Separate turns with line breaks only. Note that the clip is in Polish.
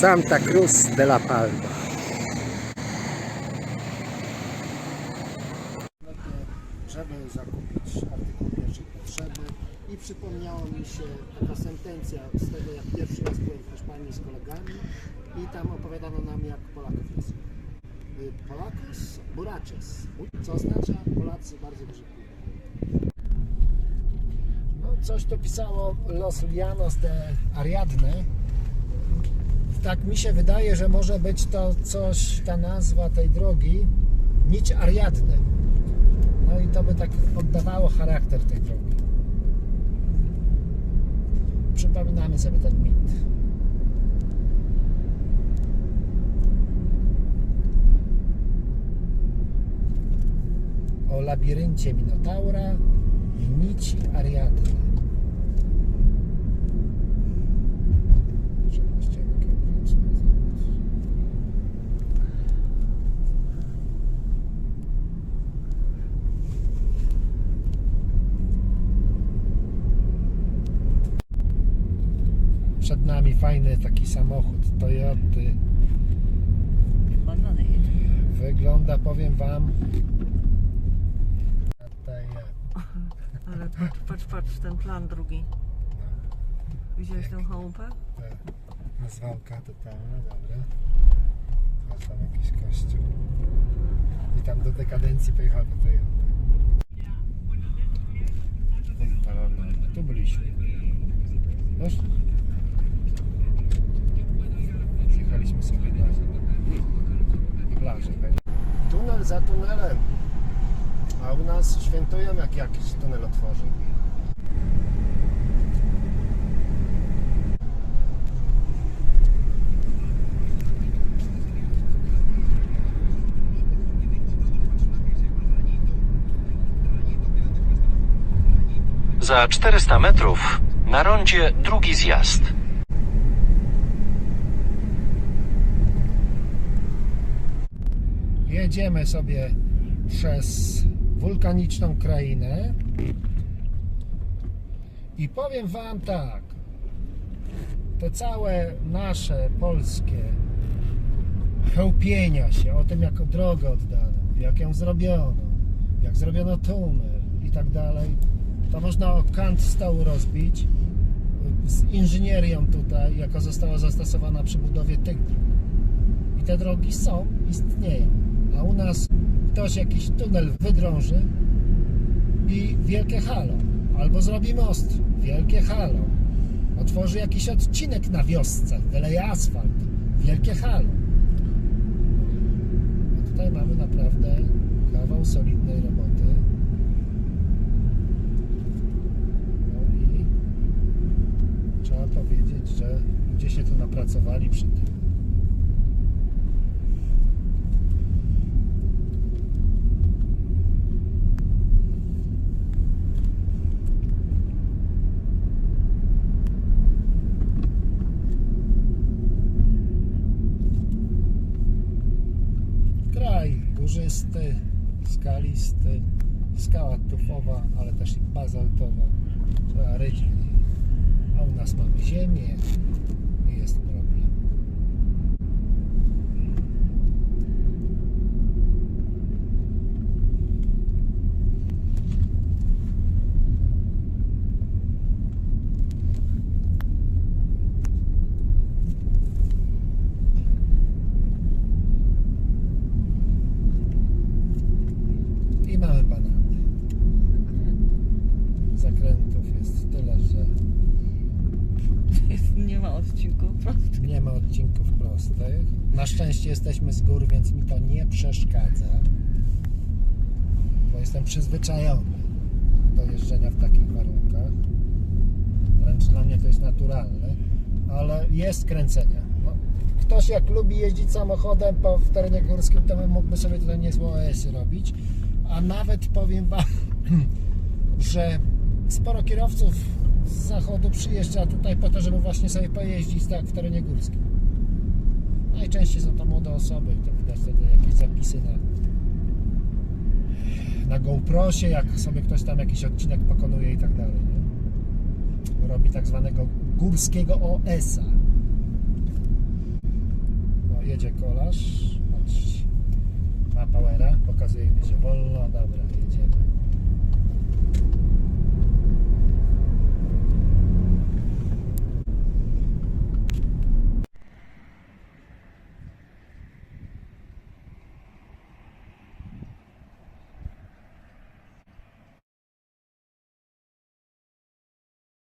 Santa Cruz de la Palma.
żeby zakupić artykuł pierwszej potrzeby i przypomniała mi się taka sentencja z tego, jak pierwszy raz byłem w Hiszpanii z kolegami i tam opowiadano nam, jak Polaków jest. Polacos buraches, co oznacza Polacy bardzo piją. No, coś tu pisało Los Llanos de Ariadne. Tak mi się wydaje, że może być to coś, ta nazwa tej drogi, nić Ariadny. No i to by tak oddawało charakter tej drogi. Przypominamy sobie ten mit. O labiryncie Minotaura i nici Ariadny. Przed nami fajny taki samochód Toyoty. Wygląda, powiem Wam, Tutaj,
Ale patrz, patrz, patrz, ten plan drugi. Widziałeś tę chałupę?
te nazwałka totalna, dobra. A tam jakiś kościół. I tam do dekadencji pojechał do Toyoty. Tu byliśmy. Wiesz? Zjechaliśmy sobie na plażę. Tunel za tunelem. A u nas świętują jak jakiś tunel otworzy.
Za 400 metrów na rondzie drugi zjazd.
Jedziemy sobie przez wulkaniczną krainę i powiem Wam tak, te całe nasze polskie chełpienia się o tym, jak drogę oddano, jak ją zrobiono, jak zrobiono tunel i tak dalej, to można o kant stołu rozbić z inżynierią tutaj, jaka została zastosowana przy budowie tych dróg. I te drogi są, istnieją. Nas ktoś jakiś tunel wydrąży i wielkie halo. Albo zrobi most, wielkie halo. Otworzy jakiś odcinek na wiosce, wyleje asfalt, wielkie halo. A tutaj mamy naprawdę kawał solidnej roboty. No i trzeba powiedzieć, że ludzie się tu napracowali przy tym. Górzysty, skalisty, skała tufowa, ale też i bazaltowa, trzeba ryć. A u nas mamy ziemię i jest problem. I mamy banany. Zakrętów jest tyle, że
Ma odcinku.
nie ma odcinków prostych. Na szczęście jesteśmy z gór, więc mi to nie przeszkadza. Bo jestem przyzwyczajony do jeżdżenia w takich warunkach. Wręcz dla mnie to jest naturalne, ale jest kręcenia. No, ktoś jak lubi jeździć samochodem po, w terenie górskim, to mógłby sobie tutaj niezłe OS robić. A nawet powiem Wam, że sporo kierowców z zachodu przyjeżdża tutaj po to, żeby właśnie sobie pojeździć tak w terenie górskim. Najczęściej są to młode osoby to widać wtedy jakieś zapisy na, na GoProsie, jak sobie ktoś tam jakiś odcinek pokonuje i tak dalej. Nie? Robi tak zwanego górskiego OS-a. jedzie kolarz. Ma powera, pokazuje mi, że wolno. Dobra, jedziemy.